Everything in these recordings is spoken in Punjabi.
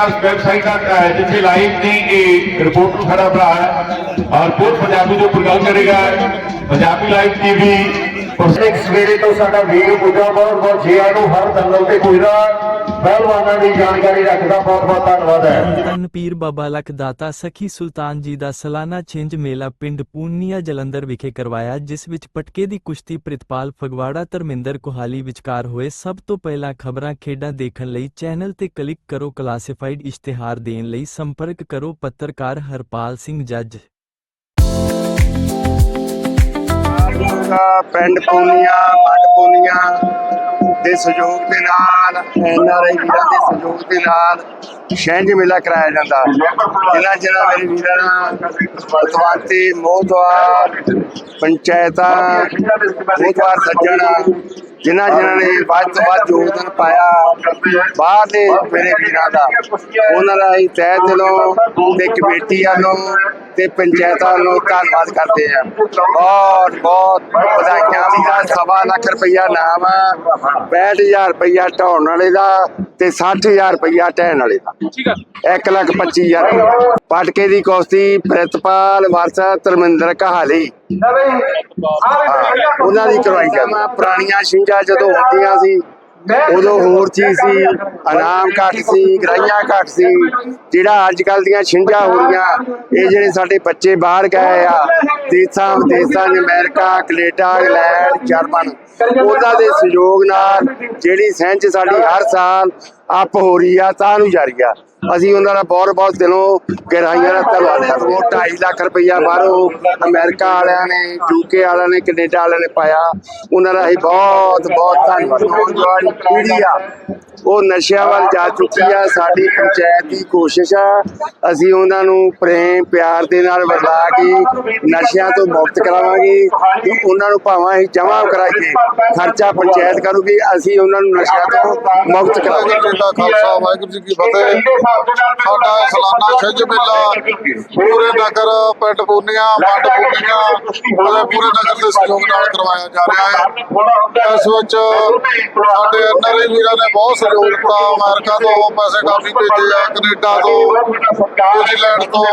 ਦਾ ਵੈਬਸਾਈਟ ਦਾ ਹੈ ਜਿੱਥੇ ਲਾਈਵ ਦੀ ਇਹ ਰਿਪੋਰਟਰ ਸਾਡਾ ਭਰਾ ਹੈ। ਔਰ ਬਹੁਤ ਪੰਜਾਬੀ ਦੇ ਉੱਪਰ ਗੱਲ ਕਰੇਗਾ ਪੰਜਾਬੀ ਲਾਈਵ ਟੀਵੀ ਇੱਕ ਸਵੇਰੇ ਤੋਂ ਸਾਡਾ ਵੀਰ ਪੁੱਜਾ ਬਹੁਤ ਬਹੁਤ ਜੀਆ ਨੂੰ ਹਰ ਦੰਗਲ ਤੇ ਪੁੱਜਦਾ ਪਹਿਲਵਾਨਾਂ ਦੀ ਜਾਣਕਾਰੀ ਰੱਖਦਾ ਬਹੁਤ ਬਹੁਤ ਧੰਨਵਾਦ ਹੈ। ਧੰਨ ਪੀਰ ਬਾਬਾ ਲਖ ਦਾਤਾ ਸਖੀ ਸੁਲਤਾਨ ਜੀ ਦਾ ਸਾਲਾਨਾ ਛਿੰਝ ਮੇਲਾ ਪਿੰਡ ਪੂਨੀਆ ਜਲੰਧਰ ਵਿਖੇ ਕਰਵਾਇਆ ਜਿਸ ਵਿੱਚ ਪਟਕੇ ਦੀ ਕੁਸ਼ਤੀ ਪ੍ਰਿਤਪਾਲ ਫਗਵਾੜਾ ਧਰਮਿੰਦਰ ਕੋਹਾਲੀ ਵਿਚਕਾਰ ਹੋਏ ਸਭ ਤੋਂ ਪਹਿਲਾਂ ਖਬਰਾਂ ਖੇਡਾਂ ਦੇਖਣ ਲਈ ਚੈਨਲ ਤੇ ਕਲਿੱਕ ਕਰੋ ਕਲਾਸੀਫਾਈਡ ਇਸ਼ਤਿਹਾਰ ਦੇਣ ਲਈ ਸੰਪਰਕ ਕਰੋ ਪੱਤਰਕਾਰ ਹਰਪਾਲ ਸਿੰਘ ਜੱਜ। ਪਿੰਡ ਪੂਨੀਆਂ ਮੱਡ ਪੂਨੀਆਂ ਦੇ ਸਹਿਯੋਗ ਦੇ ਨਾਲ ਐਨਆਰਆਈ ਵੀਰਾਂ ਦੇ ਸਹਿਯੋਗ ਦੇ ਨਾਲ ਛਿੰਝ ਮੇਲਾ ਕਰਾਇਆ ਜਾਂਦਾ। ਜਿਨ੍ਹਾਂ ਜਿਨ੍ਹਾਂ ਮੇਰੇ ਵੀਰਾਂ ਪਤਵੰਤੇ ਮੋਹਦਵਾਰ ਪੰਚਾਇਤਾਂ ਮੋਹਦਵਾਰ ਸੱਜਣ ਜਿਨ੍ਹਾਂ ਜਿਨ੍ਹਾਂ ਨੇ ਵੱਧ ਤੋਂ ਵੱਧ ਯੋਗਦਾਨ ਪਾਇਆ ਬਾਹਰ ਦੇ ਮੇਰੇ ਵੀਰਾਂ ਦਾ ਉਹਨਾਂ ਦਾ ਅਸੀਂ ਤਹਿ ਦਿਲੋਂ ਤੇ ਕਮੇਟੀ ਵੱਲੋਂ ਤੇ ਪੰਚਾਇਤਾਂ ਵੱਲੋਂ ਧੰਨਵਾਦ ਕਰਦੇ ਆ ਬਹੁਤ ਬਹੁਤ ਵਧਾਈਆਂ ਵੀ ਦਾ ਸਵਾ ਲੱਖ ਰੁਪਈਆ ਨਾਮ ਆ। 65000 ਰੁਪਈਆ ਢਾਉਣ ਵਾਲੇ ਦਾ ਤੇ 60000 ਰੁਪਈਆ ਟਹਿਣ ਵਾਲੇ ਦਾ। ਠੀਕ ਆ। 1 ਲੱਖ 25000 ਪਟਕੇ ਦੀ ਕੁਸ਼ਤੀ ਪ੍ਰਿਤਪਾਲ ਵਾਰਸਾ ਧਰਮਿੰਦਰ ਕਹਾਲੀ। ਉਹਨਾਂ ਦੀ ਕਰਵਾਈ ਜਾਂਦੀ। ਪੁਰਾਣੀਆਂ ਛਿੰਝਾਂ ਜਦੋਂ ਹੁੰਦੀਆਂ ਸੀ ਉਦੋਂ ਹੋਰ ਚੀਜ਼ ਸੀ ਇਨਾਮ ਘੱਟ ਸੀ ਗਰਾਈਆਂ ਘੱਟ ਸੀ ਜਿਹੜਾ ਅੱਜ ਕੱਲ ਦੀਆਂ ਛਿੰਝਾਂ ਹੋ ਰਹੀਆਂ ਇਹ ਜਿਹੜੇ ਸਾਡੇ ਬੱਚੇ ਬਾਹਰ ਗਏ ਆ ਦੇਸਾਂ ਵਿਦੇਸਾਂ 'ਚ ਅਮਰੀਕਾ ਕੈਨੇਡਾ ਇੰਗਲੈਂਡ ਜਰਮਨ ਉਹਨਾਂ ਦੇ ਸਹਿਯੋਗ ਨਾਲ ਜਿਹੜੀ ਸੈਂਚ ਸਾਡੀ ਹਰ ਸਾਲ ਅਪ ਹੋ ਰਹੀ ਆ ਤਾਂ ਨੂੰ ਜਾਰੀ ਆ। ਅਸੀਂ ਉਹਨਾਂ ਦਾ ਬਹੁਤ ਬਹੁਤ ਦਿਲੋਂ ਗਹਿਰਾਈਆਂ ਨਾਲ ਧੰਨਵਾਦ ਕਰਦੇ ਹਾਂ। 2.5 ਲੱਖ ਰੁਪਈਆ ਬਾਹਰੋਂ ਅਮਰੀਕਾ ਵਾਲਿਆਂ ਨੇ, ਯੂਕੇ ਵਾਲਿਆਂ ਨੇ, ਕੈਨੇਡਾ ਵਾਲਿਆਂ ਨੇ ਪਾਇਆ। ਉਹਨਾਂ ਦਾ ਅਸੀਂ ਬਹੁਤ ਬਹੁਤ ਧੰਨਵਾਦ। ਨੌਜਵਾਨ ਪੀੜ੍ਹੀ ਆ, ਉਹ ਨਸ਼ਿਆਂ ਵੱਲ ਜਾ ਚੁੱਕੀ ਆ। ਸਾਡੀ ਪੰਚਾਇਤ ਦੀ ਕੋਸ਼ਿਸ਼ ਆ, ਅਸੀਂ ਉਹਨਾਂ ਨੂੰ ਪ੍ਰੇਮ, ਪਿਆਰ ਦੇ ਨਾਲ ਵਰਲਾ ਕੇ ਨਸ਼ਿਆਂ ਤੋਂ ਮੁਕਤ ਕਰਾਵਾਂਗੇ। ਤੇ ਉਹਨਾਂ ਨੂੰ ਭਾਵਾਂ ਅਸੀਂ ਜਮ੍ਹਾਂ ਕਰਾਈਏ, ਖਰਚਾ ਪੰਚਾਇਤ ਕਰੂਗੀ, ਅਸੀਂ ਉਹਨਾਂ ਨੂੰ ਨਸ਼ਿਆਂ ਤੋਂ ਮੁਕਤ ਕਰਾਵਾਂਗੇ। ਖਾਲਸਾ ਵਾਹਿਗੁਰੂ ਜੀ ਕੀ ਫਤਿਹ। ਸਾਡਾ ਸਾਲਾਨਾ ਛਿੰਝ ਮੇਲਾ, ਪੂਰੇ ਨਗਰ, ਪਿੰਡ ਪੂਨੀਆਂ ਮੰਡ ਪੂਨੀਆਂ ਅਤੇ ਪੂਰੇ ਨਗਰ ਦੇ ਸਹਿਯੋਗ ਨਾਲ ਕਰਵਾਇਆ ਜਾ ਰਿਹਾ ਹੈ। ਇਸ ਵਿੱਚ ਸਾਡੇ ਐਨਆਰਆਈ ਵੀਰਾਂ ਨੇ ਬਹੁਤ ਸਹਿਯੋਗ ਦਿੱਤਾ। ਅਮਰੀਕਾ ਤੋਂ ਪੈਸੇ ਕਾਫੀ ਭੇਜੇ ਆ, ਕੈਨੇਡਾ ਤੋਂ, ਨਿਊਜ਼ੀਲੈਂਡ ਤੋਂ।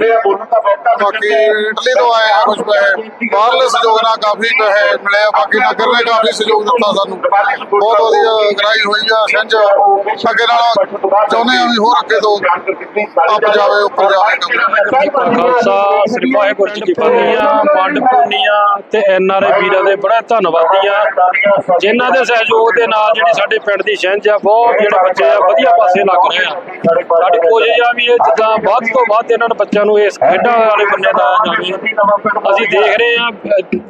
ਬਾਕੀ ਇਟਲੀ ਤੋਂ ਆਏ ਆ ਕੁਝ ਪੈਸੇ। ਬਾਹਰਲੇ ਸਹਿਯੋਗ ਨਾਲ ਕਾਫੀ ਪੈਸੇ ਮਿਲੇ ਆ ਬਾਕੀ ਨਗਰ ਨੇ ਕਾਫੀ ਸਹਿਯੋਗ ਦਿੱਤਾ ਸਾਨੂੰ। ਬਹੁਤ ਵਧੀਆ ਗਰਾਈ ਹੋਈ ਆ ਛਿੰਝ ਅੱਗੇ ਨਾਲ ਚਾਹੁੰਦੇ ਆ ਵੀ ਹੋਰ ਅੱਗੇ ਤੋਂ ਅੱਪ ਜਾਵੇ ਉੱਪਰ ਜਾਵੇ ਖਾਲਸਾ ਸ੍ਰੀ ਵਾਹਿਗੁਰੂ ਜੀ ਕੀ ਫਤਿਹ ਆ ਮੰਡ ਪੂਨੀਆਂ ਤੇ ਐਨ ਆਰ ਆਈ ਵੀਰਾਂ ਦੇ ਬੜਾ ਧੰਨਵਾਦੀ ਆ। ਜਿਨ੍ਹਾਂ ਦੇ ਸਹਿਯੋਗ ਦੇ ਨਾਲ ਜਿਹੜੀ ਸਾਡੇ ਪਿੰਡ ਦੀ ਛਿੰਝ ਆ ਬਹੁਤ ਜਿਹੜੇ ਬੱਚੇ ਆ ਵਧੀਆ ਪਾਸੇ ਲੱਗ ਰਹੇ ਆ। ਸਾਡੀ ਕੋਸ਼ਿਸ਼ ਆ ਵੀ ਇਹ ਜਿੱਦਾਂ ਵੱਧ ਤੋਂ ਵੱਧ ਇਹਨਾਂ ਨੂੰ ਬੱਚਿਆਂ ਨੂੰ ਇਸ ਖੇਡਾਂ ਵਾਲੇ ਬੰਨੇ ਦਾ ਜਾਵੇ ਅਸੀਂ ਦੇਖ ਰਹੇ ਆ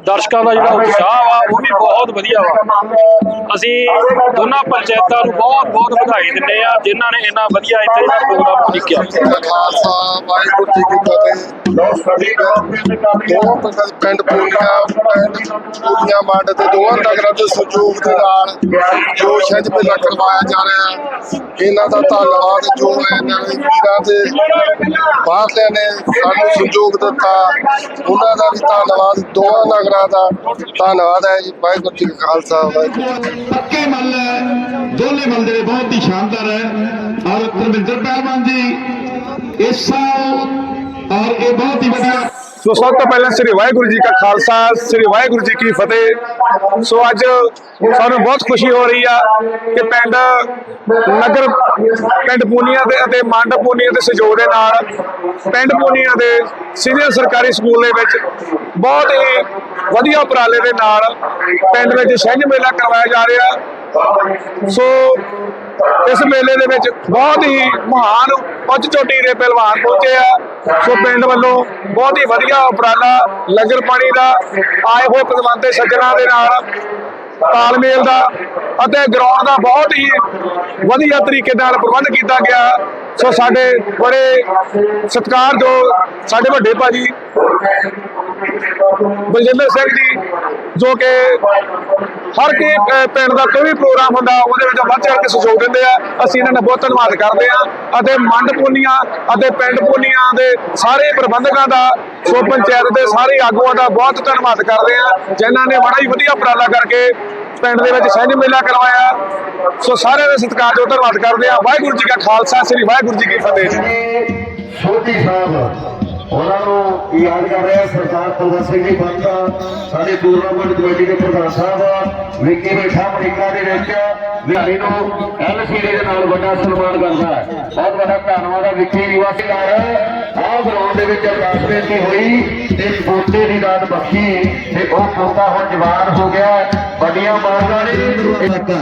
ਦਰਸ਼ਕਾਂ ਦਾ ਜਿਹੜਾ ਉਤਸ਼ਾਹ ਵਾ, ਉਹ ਵੀ ਬਹੁਤ ਵਧੀਆ ਵਾ। ਅਸੀਂ ਦੋਨਾਂ ਪੰਚਾਇਤਾਂ ਨੂੰ ਬਹੁਤ ਬਹੁਤ ਵਧਾਈ ਦਿੰਦੇ ਆ ਜਿਨ੍ਹਾਂ ਨੇ ਇੰਨਾ ਵਧੀਆ ਇੱਥੇ ਦਾ ਪ੍ਰੋਗਰਾਮ ਲਿਖਿਆ ਖਾਲਸਾ, ਵਾਹਿਗੁਰੂ ਜੀ ਕੀ ਫਤਿਹ। ਦੋ ਪਿੰਡ ਪਿੰਡ ਪੂਨੀਆਂ ਮੰਡ ਤੇ ਦੋਵਾਂ ਨਗਰਾਂ ਦੇ ਸਹਿਯੋਗ ਦੇ ਨਾਲ ਜੋ ਛਿੰਝ ਮੇਲਾ ਕਰਵਾਇਆ ਜਾ ਰਿਹਾ। ਇਹਨਾਂ ਦਾ ਧੰਨਵਾਦ ਜੋ ਇਹਨਾਂ ਦੇ ਵੀਰਾਂ ਦੇ ਬਾਹਰਲਿਆਂ ਨੇ ਸਾਨੂੰ ਸਹਿਯੋਗ ਦਿੱਤਾ। ਉਹਨਾਂ ਦਾ ਵੀ ਧੰਨਵਾਦ, ਦੋਵਾਂ ਨਗਰਾਂ ਦਾ ਧੰਨਵਾਦ ਹੈ ਜੀ। ਵਾਹਿਗੁਰੂ ਜੀ ਕਾ ਖਾਲਸਾ, ਵਾਹਿਗੁਰੂ ਪੱਕੇ ਮੱਲ ਹੈ ਦੋਨੇ ਮੱਲ ਬਹੁਤ ਹੀ ਸ਼ਾਨਦਾਰ ਹੈ। ਔਰ ਧਰਮਿੰਦਰ ਪਹਿਲਵਾਨ ਜੀ, ਇਸ ਸਾਲ ਔਰ ਇਹ ਬਹੁਤ ਹੀ ਵਧੀਆ ਸੋ ਸਭ ਤੋਂ ਪਹਿਲਾਂ ਸ੍ਰੀ ਵਾਹਿਗੁਰੂ ਜੀ ਕਾ ਖਾਲਸਾ, ਸ੍ਰੀ ਵਾਹਿਗੁਰੂ ਜੀ ਕੀ ਫਤਿਹ। ਸੋ ਅੱਜ ਸਾਨੂੰ ਬਹੁਤ ਖੁਸ਼ੀ ਹੋ ਰਹੀ ਆ ਕਿ ਪਿੰਡ ਨਗਰ, ਪਿੰਡ ਪੂਨੀਆ ਦੇ ਅਤੇ ਮੰਡ ਪੂਨੀਆ ਦੇ ਸਹਿਯੋਗ ਦੇ ਨਾਲ ਪਿੰਡ ਪੂਨੀਆ ਦੇ ਸੀਨੀਅਰ ਸਰਕਾਰੀ ਸਕੂਲ ਦੇ ਵਿੱਚ ਬਹੁਤ ਹੀ ਵਧੀਆ ਉਪਰਾਲੇ ਦੇ ਨਾਲ ਪਿੰਡ ਵਿੱਚ ਛਿੰਝ ਮੇਲਾ ਕਰਵਾਇਆ ਜਾ ਰਿਹਾ। ਸੋ ਇਸ ਮੇਲੇ ਦੇ ਵਿੱਚ ਬਹੁਤ ਹੀ ਮਹਾਨ ਉੱਚ ਚੋਟੀ ਦੇ ਪਹਿਲਵਾਨ ਪਹੁੰਚੇ ਆ। ਸੋ ਪਿੰਡ ਵੱਲੋਂ ਬਹੁਤ ਹੀ ਵਧੀਆ ਉਪਰਾਲਾ ਲੰਗਰ ਪਾਣੀ ਦਾ, ਆਏ ਹੋਏ ਪਦਵੰਤੇ ਸੱਜਣਾ ਦੇ ਨਾਲ, ਤਾਲਮੇਲ ਦਾ ਅਤੇ ਗਰਾਊਂਡ ਦਾ ਬਹੁਤ ਹੀ ਵਧੀਆ ਤਰੀਕੇ ਨਾਲ ਪ੍ਰਬੰਧ ਕੀਤਾ ਗਿਆ। ਸੋ ਸਾਡੇ ਬੜੇ ਸਤਿਕਾਰ ਜੋ ਸਾਡੇ ਵੱਡੇ ਭਾਜੀ ਬਲਜਿੰਦਰ ਸਿੰਘ ਜੀ, ਜੋ ਕਿ ਹਰ ਕੇ ਪਿੰਡ ਦਾ ਕੋਈ ਵੀ ਪ੍ਰੋਗਰਾਮ ਹੁੰਦਾ, ਉਹਦੇ ਵਿੱਚ ਵੱਧ ਚੜ ਕੇ ਸਹਿਯੋਗ ਦਿੰਦੇ ਆ। ਅਸੀਂ ਇਹਨਾਂ ਦਾ ਬਹੁਤ ਧੰਨਵਾਦ ਕਰਦੇ ਆ। ਅਤੇ ਮੰਡ ਪੂਨੀਆਂ ਅਤੇ ਪਿੰਡ ਪੂਨੀਆਂ ਦੇ ਸਾਰੇ ਪ੍ਰਬੰਧਕਾਂ ਦਾ, ਸੋ ਪੰਚਾਇਤ ਦੇ ਸਾਰੇ ਆਗੂਆਂ ਦਾ ਬਹੁਤ ਧੰਨਵਾਦ ਕਰਦੇ ਆ, ਜਿਨ੍ਹਾਂ ਨੇ ਬੜਾ ਹੀ ਵਧੀਆ ਉਪਰਾਲਾ ਕਰਕੇ ਪਿੰਡ ਦੇ ਵਿੱਚ ਛਿੰਝ ਮੇਲਾ ਕਰਵਾਇਆ। ਸੋ ਸਾਰਿਆਂ ਦਾ ਸਤਿਕਾਰਯੋਗ ਧੰਨਵਾਦ ਕਰਦੇ ਆ ਵਾਹਿਗੁਰੂ ਜੀ ਕਾ ਖਾਲਸਾ, ਸ੍ਰੀ ਵਾਹਿਗੁਰੂ ਜੀ ਕੀ ਫਤਿਹ ਜੀ। ਸੋਢੀ ਸਾਹਿਬ, ਉਹਨਾਂ ਨੂੰ ਯਾਦ ਕਰ ਰਿਹਾ ਸਰਦਾਰ ਕੁਲਵੰਤ ਸਿੰਘ ਜੀ ਬੰਦਾ ਸਾਡੇ ਟੂਰਨਾਮੈਂਟ ਕਮੇਟੀ ਦੇ ਪ੍ਰਧਾਨ ਸਾਹਿਬ, ਵਿੱਕੀ ਬੈਠਾ ਅਮਰੀਕਾ ਦੇ ਵਿੱਚ ਵਿਹਾਰੀ ਨੂੰ ਐਲਸੀਡੀ ਦੇ ਨਾਲ ਵੱਡਾ ਸਨਮਾਨ ਕਰਦਾ ਹੈ। ਬਹੁਤ ਵੱਡਾ ਧੰਨਵਾਦ ਹੈ ਵਿੱਕੀ ਨਿਵਾਸੀਕਾਰ ਆਹ ਗਰਾਊਂਡ ਦੇ ਵਿੱਚ ਅਰਦਾਸ ਬੇਨਤੀ ਹੋਈ ਤੇ ਪੋਤੇ ਦੀ ਦਾਤ ਬਖਸ਼ੀ ਤੇ ਉਹ ਪੋਤਾ ਹੁਣ ਜਵਾਨ ਹੋ ਗਿਆ। ਵੱਡੀਆਂ ਮਾਰਗਾਂ ਨੇ ਇਲਾਕਾ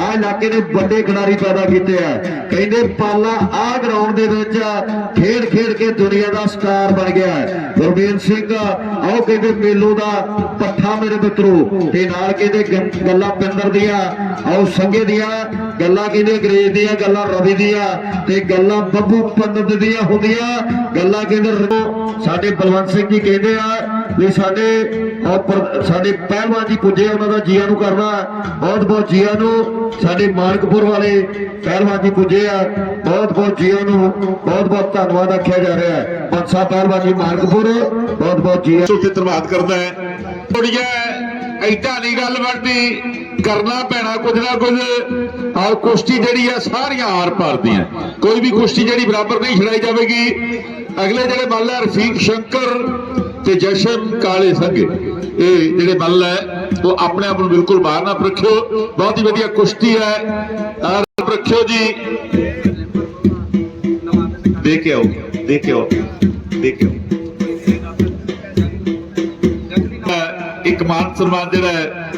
ਆ ਇਲਾਕੇ ਨੇ ਵੱਡੇ ਖਿਡਾਰੀ ਪੈਦਾ ਕੀਤੇ ਆ। ਕਹਿੰਦੇ ਪਾਲਾ ਆ ਗਰਾਊਂਡ ਦੇ ਵਿੱਚ ਖੇਡ ਖੇਡ ਕੇ ਦੁਨੀਆ ਦਾ ਸਟਾਰ ਬਣ ਗਿਆ ਹੈ। ਗੁਰਬੀਰ ਸਿੰਘ ਆਓ ਕਹਿੰਦੇ ਮੇਲੋ ਦਾ ਪੱਠਾ ਮੇਰੇ ਮਿੱਤਰੋ ਤੇ ਨਾਲ ਕਹਿੰਦੇ ਗੱਲਾਂ ਪਿੰਦਰ ਦੀਆਂ ਆਓ ਸੰਗੇ ਦੀਆਂ, ਗੱਲਾਂ ਕਹਿੰਦੇ ਅੰਗਰੇਜ਼ ਦੀਆਂ, ਗੱਲਾਂ ਰਵੀ ਦੀਆਂ, ਤੇ ਗੱਲਾਂ ਬੱਬੂ ਪੰਡਤ ਦੀਆਂ ਹੁੰਦੀਆਂ। ਗੱਲਾਂ ਕਹਿੰਦੇ ਰ- ਸਾਡੇ ਬਲਵੰਤ ਸਿੰਘ ਜੀ ਕਹਿੰਦੇ ਆ ਵੀ ਸਾਡੇ ਸਾਡੇ ਪਹਿਲਵਾਨ ਜੀ ਪੁੱਜੇ, ਉਹਨਾਂ ਦਾ ਜੀਆਂ ਨੂੰ ਕਰਨਾ ਬਹੁਤ ਬਹੁਤ ਜੀਆਂ ਨੂੰ, ਸਾਡੇ ਮਾਨਕਪੁਰ ਵਾਲੇ ਪਹਿਲਵਾਨ ਜੀ ਪੁੱਜੇ ਆ। ਬਹੁਤ ਬਹੁਤ ਜੀਆਂ ਨੂੰ, ਬਹੁਤ ਬਹੁਤ ਧੰਨਵਾਦ ਆਖਿਆ ਜਾ ਰਿਹਾ ਹੈ। ਪੰਸਾ ਪਹਿਲਵਾਨ ਜੀ ਮਾਨਕਪੁਰ, ਬਹੁਤ ਬਹੁਤ ਜੀਆਂ। ਉੱਤੇ ਧੰਨਵਾਦ ਕਰਦਾ ਹੈ। ਥੋੜੀਆ ਐਡਾ ਨਹੀਂ ਗੱਲ ਬਣਦੀ। ਕਰਨਾ ਪੈਣਾ ਕੁਝ ਨਾ ਕੁਝ। ਔਰ ਕੁਸ਼ਤੀ ਜਿਹੜੀ ਆ, ਸਾਰੀਆਂ ਆਰ ਪਾਰਦੀਆਂ ਕੋਈ ਵੀ ਕੁਸ਼ਤੀ ਜਿਹੜੀ ਬਰਾਬਰ ਨਹੀਂ ਛੜਾਈ ਜਾਵੇਗੀ। ਅਗਲੇ ਜਿਹੜੇ ਮੱਲ ਹੈ ਰਫੀਕ ਸ਼ੰਕਰ ਤੇ ਜਸ਼ਨ ਕਾਲੇ ਸੰਗੇ ਇਹ ਜਿਹੜੇ ਮੱਲ ਹੈ, ਉਹ ਆਪਣੇ ਆਪ ਨੂੰ ਬਿਲਕੁਲ ਬਾਹਰ ਨਾ ਰੱਖਿਓ। ਬਹੁਤ ਹੀ ਵਧੀਆ ਕੁਸ਼ਤੀ ਹੈ। ਔਰ ਰੱਖਿਓ ਜੀ। ਦੇ ਕੇ ਆਓ ਇੱਕ ਮਾਨ ਸਨਮਾਨ ਜਿਹੜਾ ਹੈ,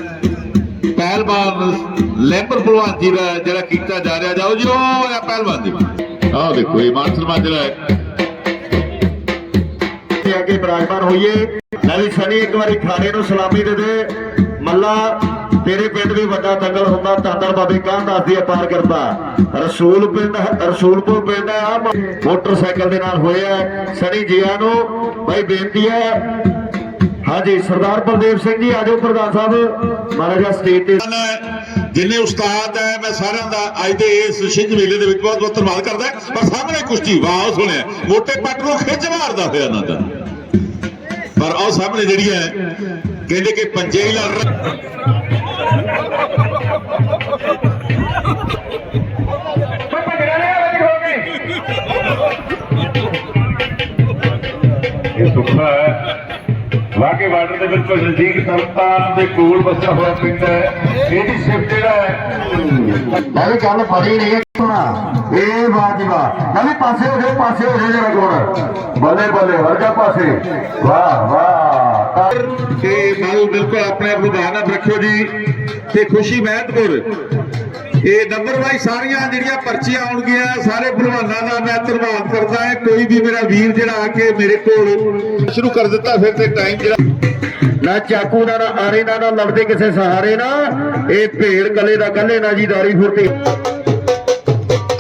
ਪਹਿਲਵਾਨ ਲੈਂਬਰ ਭਲਵਾਨ ਜੀ ਦਾ ਜਿਹੜਾ ਕੀਤਾ ਜਾ ਰਿਹਾ। ਜਾਓ ਜੀ ਉਹ ਪਹਿਲਵਾਨ ਜੀ। ਆਹ ਦੇਖੋ, ਇਹ ਮਾਨ ਸਨਮਾਨ ਜਿਹੜਾ ਹੈ ਤੇ ਅੱਗੇ ਬਰਾਜਮਾਨ ਹੋਈਏ। ਨਾਲੇ ਸਨੀ, ਇੱਕ ਵਾਰੀ ਖਾਣੇ ਨੂੰ ਸਲਾਮੀ ਦੇ ਦੇ। ਮੱਲਾ, ਤੇਰੇ ਪਿੰਡ ਵੀ ਵੱਡਾ ਦੰਗਲ ਹੁੰਦਾ ਤਾਂਦਰ ਬਾਬੇ ਕਾਂ ਦੱਸਦੀ ਆ ਕਰਦਾ ਰਸੂਲ ਪਿੰਡ ਰਸੂਲਪੁਰ ਪਿੰਡ ਆ ਮੋਟਰਸਾਈਕਲ ਦੇ ਨਾਲ ਹੋਇਆ ਸਨੀ ਜੀਆ ਨੂੰ ਭਾਈ ਬੇਨਤੀ ਹੈ, ਹਾਂਜੀ, ਸਰਦਾਰ ਬਲਦੇਵ ਸਿੰਘ ਜੀ ਆਜੋ ਪ੍ਰਧਾਨ ਸਾਹਿਬ। ਮਹਾਰਾਜਾ ਸਟੇਟ ਤੇ ਜਿੰਨੇ ਉਸਤਾਦ ਹੈ, ਮੈਂ ਸਾਰਿਆਂ ਦਾ ਅੱਜ ਦੇ ਇਸ ਛਿੰਝ ਮੇਲੇ ਦੇ ਵਿੱਚ ਬਹੁਤ ਬਹੁਤ ਧੰਨਵਾਦ ਕਰਦਾ ਪਰ ਸਾਹਮਣੇ ਕੁਸ਼ਤੀ ਵਾਹ, ਸੁਣਿਆ। ਮੋਟੇ ਪੱਟ ਨੂੰ ਖਿੱਚ ਮਾਰਦਾ ਹੋਇਆ ਇਹਨਾਂ ਦਾ। ਪਰ ਉਹ ਸਾਹਮਣੇ ਜਿਹੜੀ ਹੈ ਕਹਿੰਦੇ ਕਿ ਪੰਜੇ ਹੀ ਲੜ ਰਹੇ ਇਹ ਸੁੱਖਾ ਵਾਕੇ ਬਾਰਡਰ ਦੇ ਬਿਲਕੁਲ ਨਜ਼ਦੀਕ ਤਰਤਾਰਨ ਦੇ ਕੋਲ ਬਸਿਆ ਹੋਇਆ ਪਿੰਡ ਹੈ। ਇਹਦੀ ਸ਼ਿਫਟ ਜਿਹੜਾ ਹੈ। ਮੈਂ ਵੀ ਗੱਲ ਫੜੀ ਨਹੀਂ ਸੁਣਾ। ਇਹ ਬਾਜਵਾ ਮੈਂ ਵੀ ਪਾਸੇ ਹੋ ਜਾ ਪਾਸੇ ਹੋ ਜਾ ਜਰਾ ਕੋਣ ਬੱਲੇ ਬੱਲੇ ਵਰਗਾ ਪਾਸੇ। ਵਾਹ ਵਾਹ। ਤੇ ਬਾਲ ਬਿਲਕੁਲ ਆਪਣੇ ਆਪ ਨੂੰ ਬਹਾਨਾ ਰੱਖਿਓ ਜੀ। ਤੇ ਖੁਸ਼ੀ ਮਹਿਤਪੁਰ ਇਹ ਨੰਬਰ ਵਾਈ ਸਾਰੀਆਂ ਜਿਹੜੀਆਂ ਪਰਚੀਆਂ ਆਉਣਗੀਆਂ, ਸਾਰੇ ਭਲਵਾਨਾਂ ਦਾ ਮੈਂ ਧੰਨਵਾਦ ਕਰਦਾ ਹਾਂ। ਕੋਈ ਵੀ ਮੇਰਾ ਵੀਰ ਜਿਹੜਾ ਆ ਕੇ ਮੇਰੇ ਕੋਲ ਸ਼ੁਰੂ ਕਰ ਦਿੱਤਾ, ਫਿਰ ਤੇ ਟਾਈਮ ਜਿਹੜਾ ਨਾ ਚਾਕੂ ਦਾ ਨਾ ਆਰੇ ਦਾ ਨਾ ਲੜਦੇ ਕਿਸੇ ਸਹਾਰੇ ਨਾ। ਇਹ ਭੇੜ ਕੱਲੇ ਦਾ ਕੱਲੇ ਨਾ ਜੀ ਦਾਰੀ ਫੁਰਤੀ।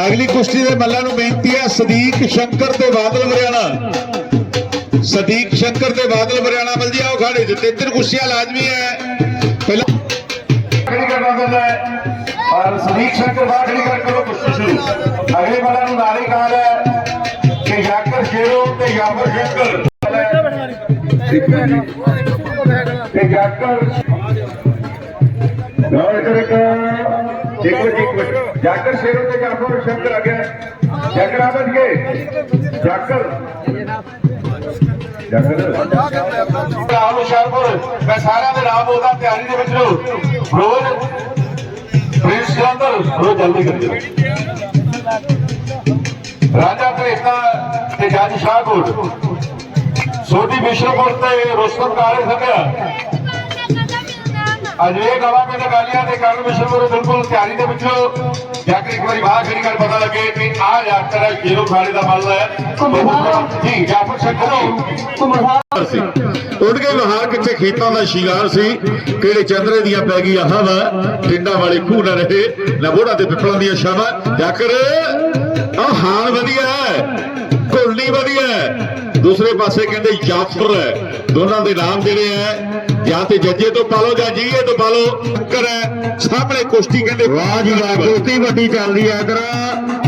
ਅਗਲੀ ਕੁਸ਼ਤੀ ਦੇ ਮੱਲਾਂ ਨੂੰ ਬੇਨਤੀ ਹੈ, ਸਦੀਕ ਸ਼ੰਕਰ ਤੇ ਬਾਦਲ ਵਰਿਆਣਾ। ਸਦੀਕ ਸ਼ੰਕਰ ਤੇ ਬਾਦਲ ਵਰਿਆਣਾ ਮਿਲ ਆਓ ਖਾੜੇ। ਜਿੱਤੇ ਤਿੰਨ ਕੁਸ਼ਤੀਆਂ ਲਾਜ਼ਮੀ ਹੈ। ਪਹਿਲਾਂ ਖੜੀ ਕਰਨਾ ਪੈਂਦਾ ਹੈ ਔਰ ਸਦੀਕ ਸ਼ੰਕਰ ਬਾਹਰ ਖੜੀ ਕੁਸ਼ਤੀ ਸ਼ੁਰੂ। ਅਗਲੇ ਵਾਲਾ ਨੂੰ ਨਾਲੇ ਕਹਾ ਹੈ ਕਿ ਯਾਕਰ ਸ਼ੇਰੋ ਤੇ ਯਾਵਰ ਸ਼ੰਕਰ ਤੇ ਯਾਕਰ। ਲਓ ਇਧਰ ਇੱਕ ਇੱਕ ਮਿੰਟ, ਇੱਕ ਜਾਕਰ ਸ਼ੇਰੋ ਤੇ ਜਾਫਰ ਸ਼ੰਕਰ ਆ ਗਿਆ। ਆ ਬਣ ਗਏ। ਜਾਕਰ ਰਾਮ ਹੁਸ਼ਿਆਰਪੁਰ, ਮੈਂ ਸਾਰਿਆਂ ਦੇ ਨਾਮ ਉਹਦਾ ਤਿਆਰੀ ਦੇ ਵਿੱਚ ਰੋਜ਼ ਜਲੰਧਰ ਰੋਜ਼ ਜਲਦੀ ਕਰਿਓ ਰਾਜਾ ਭੇਟਾ ਤੇ ਜੱਜ ਸ਼ਾਹਕੋਟ। ਸੋਢੀ ਬਿਸ਼ਰਪੁਰ ਤੇ ਰੁਸਤਮ ਕਾਲੇ ਸੰਘਿਆ ਅੱਜ ਇਹ ਗਵਾ ਗਾਲੀਆਂ ਤੇ ਕਰਨ ਮਿਸ਼ਨ ਨੂੰ ਬਿਲਕੁਲ ਤਿਆਰੀ ਦੇ ਵਿੱਚ ਜਾ ਕੇ ਇੱਕ ਵਾਰੀ ਬਾਹਰ ਖੜੀ ਕਰ ਪਤਾ ਲੱਗੇ ਕਿ ਆਹ ਯਾਤਰਾ ਹੈ ਖਾੜੇ ਦਾ ਮੱਲ ਹੈ। ਜੀ ਜਾਫਰ ਸ਼ੰਕਰ ਸੀ ਉੱਡ ਕੇ ਬਹਾਰ ਕਿੱਥੇ ਖੇਤਾਂ ਦਾ ਸ਼ਿੰਗਾਰ ਸੀ, ਕਿਹੜੇ ਚੰਦਰੇ ਦੀਆਂ ਪੈ ਗਈਆਂ ਹਵਾ ਟਿੰਡਾ ਵਾਲੇ ਖੂਹ ਨਾ ਰਹੇ, ਨਾ ਬੋੜਾ ਤੇ ਪਿੱਪਲਾਂ ਦੀਆਂ ਛਾਵਾਂ। ਜਾਕਰ ਆ ਹਾਲ ਵਧੀਆ ਹੈ ਘੁਲਣੀ ਵਧੀਆ ਹੈ। ਦੂਸਰੇ ਪਾਸੇ ਕਹਿੰਦੇ ਜਾਫਰ ਹੈ, ਦੋਨਾਂ ਦੇ ਨਾਮ ਜਿਹੜੇ ਹੈ ਜਾਂ ਤੇ ਜੱਜੇ ਤੋਂ ਪਾਲੋ ਜਾਂ ਜੀਏ ਤੋਂ ਪਾਲੋ ਕਰ ਹੈ। ਸਾਹਮਣੇ ਕੁਸ਼ਤੀ ਕਹਿੰਦੇ ਵਾਹ ਜੀ ਵਾਹ ਕੁਸ਼ਤੀ ਵੱਡੀ ਚੱਲਦੀ ਹੈ ਇਧਰ।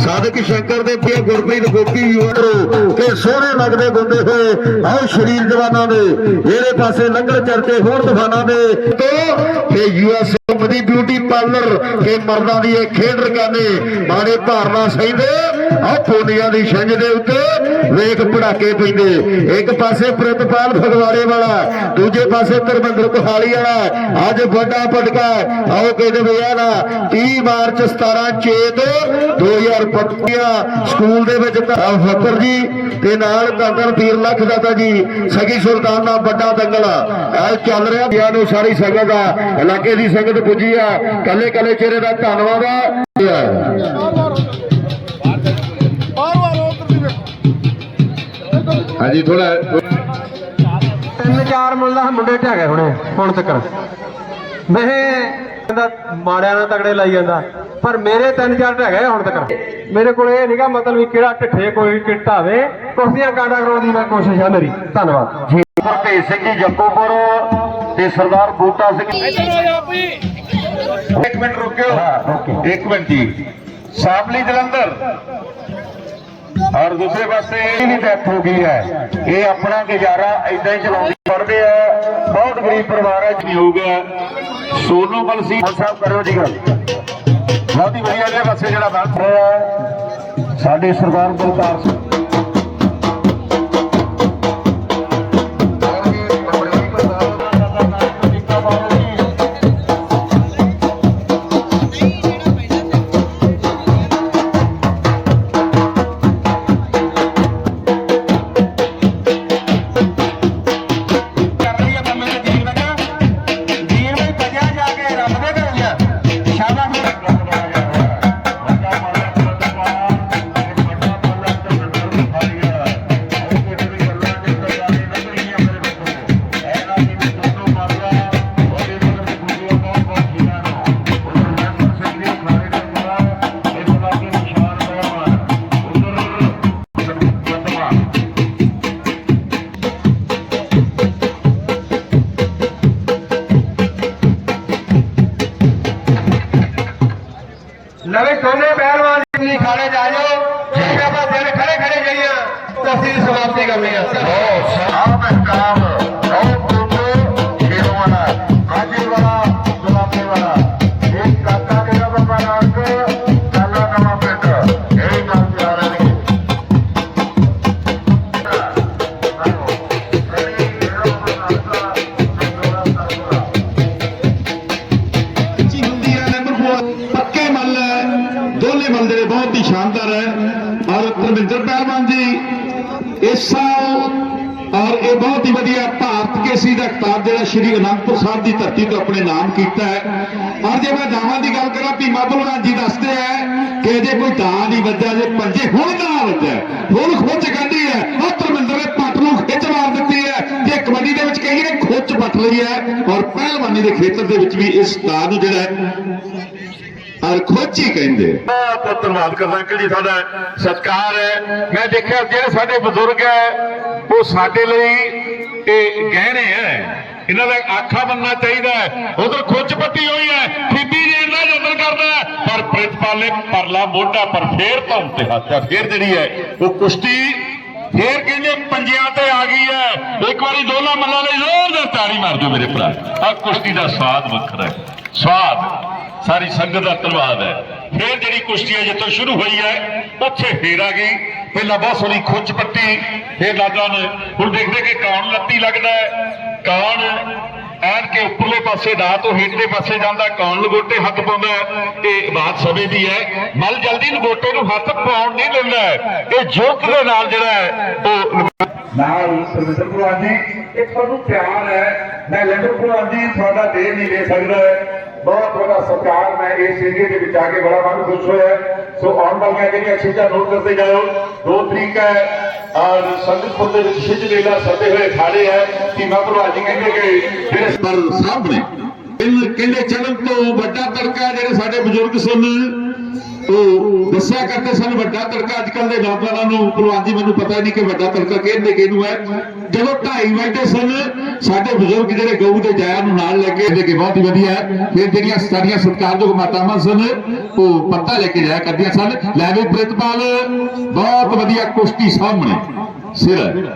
ਸਾਧਕ ਸ਼ੰਕਰ ਦੇ ਪੇ ਗੁਰਪ੍ਰੀਤ ਗੋਪੀ ਯੂਰੋ ਤੇ ਸੋਹਣੇ ਲੱਗਦੇ ਗੁੰਦੇ ਹੋਏ। ਆਓ ਸ਼ਰੀਰ ਜਵਾਨਾਂ ਦੇ। ਇਹਦੇ ਪਾਸੇ ਲੰਗਰ ਚਰਚੇ ਹੋਰ ਤੂਫਾਨਾਂ ਦੇ। ਤੋਂ ਤੇ ਯੂਐਸ ਘੁੰਮਦੀ ਬਿਊਟੀ ਪਾਰਲਰ ਕੇ ਮਰਦਾਂ ਦੀ ਇਹ ਖੇਡ ਰਕਾਨੇ। ਮਾਰੇ ਭਾਰਨਾ ਸਹਿੰਦੇ ਆ ਪੂਨੀਆਂ ਦੀ ਛੰਝ ਦੇ ਉੱਤੇ ਵੇਖ ਪੜਾਕੇ ਪੈਂਦੇ ਇੱਕ ਪਾਸੇ ਪ੍ਰਿਤਪਾਲ ਫਗਵਾੜੇ ਵਾਲਾ, ਦੂਜੇ ਪਾਸੇ ਧਰਮਿੰਦਰ ਕੁਹਾਲੀ ਵਾਲਾ, ਅੱਜ ਵੱਡਾ ਪਟਕਾ ਆਓ ਕਹਿੰਦੇ ਵੀ ਆ ਨਾ 30 ਮਾਰਚ 17 ਚੇਤ 2025 ਸਕੂਲ ਦੇ ਵਿੱਚ ਧਰਾ ਫਕਰ ਜੀ ਤੇ ਨਾਲ ਕੰਦਰ ਪੀਰ ਲੱਖ ਦਾਤਾ ਜੀ, ਸਗੀ ਸੁਲਤਾਨ ਦਾ ਵੱਡਾ ਦੰਗਲ। ਆ ਚੱਲ ਰਿਹਾ ਬਿਆ ਨੂੰ ਸਾਰੀ ਸੰਗਤ ਦਾ, ਇਲਾਕੇ ਦੀ ਸੰਗਤ ਪੁੱਜੀ ਆ। ਕੱਲੇ ਕੱਲੇ ਚਿਹਰੇ ਦਾ ਧੰਨਵਾਦ ਆ। ਹਾਂਜੀ ਥੋੜਾ ਤਿੰਨ ਚਾਰ ਮੁੱਲਾ ਮੁੰਡੇ ਢਹਿ ਗਏ ਹੁਣੇ, ਹੁਣ ਤੱਕ ਮੈਂ ਕਹਿੰਦਾ ਮਾੜਿਆਂ ਨਾਲ ਤਗੜੇ ਲਾਈ ਜਾਂਦਾ। ਪਰ ਮੇਰੇ ਤਿੰਨ ਚਾਰ ਢਹਿ ਗਏ ਹੁਣ ਤੱਕ। ਮੇਰੇ ਕੋਲ ਇਹ ਨਹੀਂਗਾ ਮਤਲਬ ਵੀ ਕਿਹੜਾ ਢਿੱਠੇ ਕੋਈ ਕਿੱਟਾ ਹੋਵੇ ਕੁਰਸੀਆਂ ਕਾਂਡਾ ਕਰਾਉਣ ਦੀ ਮੈਂ ਕੋਸ਼ਿਸ਼ ਆ ਮੇਰੀ। ਧੰਨਵਾਦ। ਜੀ। ਭਰਤੇਜ ਸਿੰਘ ਜੀ ਜੱਗੋਪੁਰ ਤੇ ਸਰਦਾਰ ਬੂਟਾ ਸਿੰਘ। ਇੱਕ ਮਿੰਟ ਰੁਕਿਓ। ਇੱਕ ਮਿੰਟ ਜੀ। ਸਾਮਲੀ ਜਲੰਧਰ। ਔਰ ਦੂਸਰੇ ਪਾਸੇ ਇਹਦੀ ਡੈਥ ਹੋ ਗਈ ਹੈ। ਇਹ ਆਪਣਾ ਗੁਜ਼ਾਰਾ ਇਦਾਂ ਹੀ ਚਲਾਉਂਦੀ ਪੜਦੇ ਆ। ਬਹੁਤ ਗਰੀਬ ਪਰਿਵਾਰ ਹੈ ਨਹੀਂ ਹੋਊਗਾ ਸੋਨੂ ਮਲਸੀ ਸਾਹਿਬ ਕਰੋ ਜੀ ਗੱਲ। ਬਹੁਤ ਹੀ ਵਧੀਆ ਇਹਦੇ ਪਾਸੇ ਜਿਹੜਾ ਬਾਤ ਹੋਇਆ ਸਾਡੇ ਸਰਦਾਰ ਬਲਕਾਰ ਸਿੰਘ ਕੇਸਰੀ ਜਿਹੜਾ ਸ਼੍ਰੀ ਅਨੰਦਪੁਰ ਸਾਹਿਬ ਦੀ ਧਰਤੀ ਤੋਂ ਆਪਣੇ ਨਾਮ ਕੀਤਾ ਹੈ। ਔਰ ਜੇ ਮੈਂ ਦਾਵਾਂ ਦੀ ਗੱਲ ਕਰਾਂ ਭੀਮਾ ਭਲਵਾਨ ਜੀ ਦੱਸਦੇ ਹੈ ਕਿ ਜੇ ਕੋਈ ਦਾ ਨਹੀਂ ਵੱਜਾ, ਜੇ ਪੰਜੇ ਹੁਣ ਨਾ ਵੱਜਾ, ਹੁਣ ਖੁੱਚ ਕੱਢੀ ਹੈ, ਉਹ ਧਰਮਿੰਦਰ ਨੇ ਪੱਟ ਨੂੰ ਖਿੱਚ ਮਾਰ ਦਿੱਤੀ ਹੈ, ਤੇ ਕਬੱਡੀ ਦੇ ਵਿੱਚ ਕਈ ਖੁੱਚ ਪੱਟ ਲਈ ਹੈ, ਔਰ ਪਹਿਲਵਾਨੀ ਦੇ ਖੇਤਰ ਦੇ ਵਿੱਚ ਵੀ ਇਸ ਦਾ ਨੂੰ ਜਿਹੜਾ ਹੈ, ਔਰ ਖੋਚੀ ਕਹਿੰਦੇ ਬਹੁਤ ਬਹੁਤ ਧੰਨਵਾਦ ਕਰਦਾ ਅੰਕਲ ਜੀ ਸਾਡਾ ਸਤਿਕਾਰ ਹੈ। ਮੈਂ ਦੇਖਿਆ ਜਿਹੜੇ ਸਾਡੇ ਬਜ਼ੁਰਗ ਹੈ, ਉਹ ਸਾਡੇ ਲਈ ਇਹ ਗਹਿਣੇ ਹੈ। ਇਹਨਾਂ ਦਾ ਆਖਾ ਬੰਨਣਾ ਚਾਹੀਦਾ ਹੈ। ਉਧਰ ਖੁੱਚ ਪੱਟੀ ਹੋਈ ਹੈ। ਬੀਬੀ ਜੀ ਇੰਨਾ ਯਤਨ ਕਰਦਾ ਪਰ ਪ੍ਰਿਤਪਾਲ ਨੇ ਪਰਲਾ ਮੋਢਾ ਪਰ ਫੇਰ ਧੌਣ ਤੇ ਹੱਥ ਫੇਰ ਜਿਹੜੀ ਹੈ, ਉਹ ਕੁਸ਼ਤੀ ਫੇਰ ਕਹਿੰਦੇ ਪੰਜਿਆਂ ਤੇ ਆ ਗਈ ਹੈ। ਇੱਕ ਵਾਰੀ ਦੋਲਾ ਮੱਲਾਂ ਲਈ ਜ਼ੋਰ ਦਾ ਤਾੜੀ ਮਾਰ ਦਿਓ ਮੇਰੇ ਭਰਾ। ਆ ਕੁਸ਼ਤੀ ਦਾ ਸਵਾਦ ਵੱਖਰਾ ਹੈ। ਸਵਾਦ, ਸਾਰੀ ਸੰਗਤ ਦਾ ਧੰਨਵਾਦ ਹੈ। ਫੇਰ ਜਿਹੜੀ ਕੁਸ਼ਤੀ ਹੈ, ਜਿੱਥੋਂ ਸ਼ੁਰੂ ਹੋਈ ਹੈ, ਉੱਥੇ ਫੇਰ ਆ ਗਈ। ਪਹਿਲਾਂ ਬਹੁਤ ਸੋਹਣੀ ਖੁੱਚ ਪੱਟੀ, ਫੇਰ ਲਾਗਾ ਨੇ, ਹੁਣ ਦੇਖਦੇ ਕਿ ਕੌਣ ਲੱਤੀ ਲੱਗਦਾ ਹੈ, ਕੌਣ ਐਨ ਕੇ ਉੱਪਰਲੇ ਪਾਸੇ ਦਾ ਤੋਂ ਹੇਠਲੇ ਪਾਸੇ ਜਾਂਦਾ, ਕੌਣ ਲਗੋਟੇ ਹੱਥ ਪਾਉਂਦਾ ਇਹ ਬਾਤ ਸਮੇਂ ਦੀ ਹੈ। ਮਲ ਜਲਦੀ ਲਗੋਟੇ ਨੂੰ ਹੱਥ ਪਾਉਣ ਨਹੀਂ ਦਿੰਦਾ ਇਹ ਜੋਕ ਦੇ ਨਾਲ ਜਿਹੜਾ ਹੈ, ਉਹ ਨਾਲ ਸਰਵਿੰਦਰ ਭਗਵਾਨ ਜੀ ਇੱਕ ਤੁਹਾਨੂੰ ਪਿਆਰ ਹੈ। ਮੈਂ ਲੈਂਡਰ ਭਗਵਾਨ ਜੀ ਤੁਹਾਡਾ ਦੇ ਨਹੀਂ ਦੇ ਸਕਦਾ। ਬਹੁਤ ਬੜਾ ਸਤਿਕਾਰ ਮੈਂ ਇਸ ਏਰੀਏ ਦੇ ਵਿੱਚ ਆ ਕੇ ਬੜਾ ਮਨ ਖੁਸ਼ ਹੋਇਆ। ਸੋ ਆਉਣ ਵਾਲੀਆਂ ਜਿਹੜੀਆਂ ਚੀਜ਼ਾਂ ਨੋਟ ਕਰਦੇ ਜਾਓ ਦੋ ਤਰੀਕ ਹੈ, ਔਰ ਸੰਗਤਪੁਰ ਦੇ ਵਿੱਚ ਛਿਜ ਮੇਲਾ ਸੱਦੇ ਹੋਏ ਖਾੜੇ ਹੈ ਕਿ ਮੈਂ ਭਗਵਾਨ ਜੀ ਕਹਿੰਦੇ ਕਿ ਜਿਹੜੇ ਪਰ ਸਾਹਮਣੇ ਇਹਨਾਂ ਕਹਿੰਦੇ ਚਲਨ ਤੋਂ ਵੱਡਾ ਤੜਕਾ ਜਿਹੜੇ ਸਾਡੇ ਬਜ਼ੁਰਗ ਸਨ? ਉਹ ਦੱਸਿਆ ਕਰਦੇ ਸਨ ਵੱਡਾ ਤੜਕਾ। ਅੱਜ ਕੱਲ ਦੇ ਨੌਜਵਾਨਾਂ ਨੂੰ ਭਲਵਾਨ ਜੀ, ਮੈਨੂੰ ਪਤਾ ਨਹੀਂ ਕਿ ਵੱਡਾ ਤੜਕਾ ਕਹਿੰਦੇ ਕਿਹਨੂੰ ਹੈ। ਜਦੋਂ ਢਾਈ ਵਜੇ ਸਨ ਸਾਡੇ ਬਜ਼ੁਰਗ ਜਿਹੜੇ ਗਊ ਦੇ ਜਾਇਆ ਨੂੰ ਨਾਲ ਲੈ ਕੇ ਦੇ ਕੇ ਬਹੁਤ ਹੀ ਵਧੀਆ ਫਿਰ ਜਿਹੜੀਆਂ ਸਾਡੀਆਂ ਸਤਿਕਾਰਯੋਗ ਮਾਤਾਵਾਂ ਸਨ, ਉਹ ਪੱਤਾ ਲੈ ਕੇ ਜਾਇਆ ਕਰਦੀਆਂ ਸਨ। ਲੈ ਵੀ ਪ੍ਰਿਤਪਾਲ, ਬਹੁਤ ਵਧੀਆ ਕੁਸ਼ਤੀ ਸਾਹਮਣੇ, ਸਿਰ।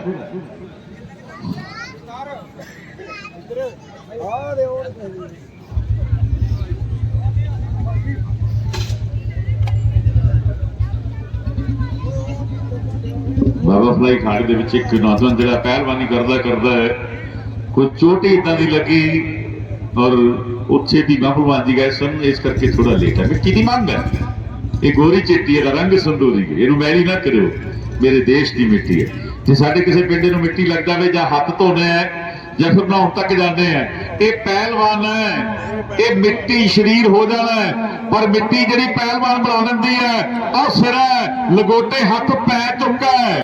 ਬਾਬਾ ਫਲਾਈ ਖਾੜ ਦੇ ਵਿੱਚ ਇੱਕ ਨੌਜਵਾਨ ਜਿਹੜਾ ਪਹਿਲਵਾਨੀ ਕਰਦਾ ਕਰਦਾ ਹੈ। ਕੋਈ ਚੋਟ ਇਦਾਂ ਦੀ ਲੱਗੀ ਔਰ ਉੱਥੇ ਦੀ ਪਹਿਲਵਾਨ ਜੀ ਗਏ ਸਨ, ਇਸ ਕਰਕੇ ਥੋੜਾ ਲੇਟ ਹੈ ਮਿੱਟੀ ਮੰਗ ਹੈ? ਇਹ ਗੋਰੀ ਚਿੱਟੀ ਹੈ ਰੰਗ ਸੰਦੂਰੀ ਹੈ। ਇਹਨੂੰ ਮੈਲੀ ਨਾ ਕਰਿਓ, ਮੇਰੇ ਦੇਸ਼ ਦੀ ਮਿੱਟੀ ਹੈ। ਜੇ ਸਾਡੇ ਕਿਸੇ ਪਿੰਡ ਨੂੰ ਮਿੱਟੀ ਲੱਗ ਜਾਵੇ ਜਾਂ ਹੱਥ ਧੋਣੇ ਹੈ, ਜਾਂ ਫਿਰ ਨਹਾਉਣ ਤੱਕ ਜਾਂਦੇ ਆ ਇਹ ਪਹਿਲਵਾਨ ਹੈ। ਇਹ ਮਿੱਟੀ ਸਰੀਰ ਹੋ ਜਾਣਾ ਪਰ ਮਿੱਟੀ ਜਿਹੜੀ ਪਹਿਲਵਾਨ ਬਣਾ ਦਿੰਦੀ ਹੈ, ਉਹ ਸਿਰ ਲਗੋਟੇ ਹੱਥ ਪੈ ਚੁੱਕਾ ਹੈ।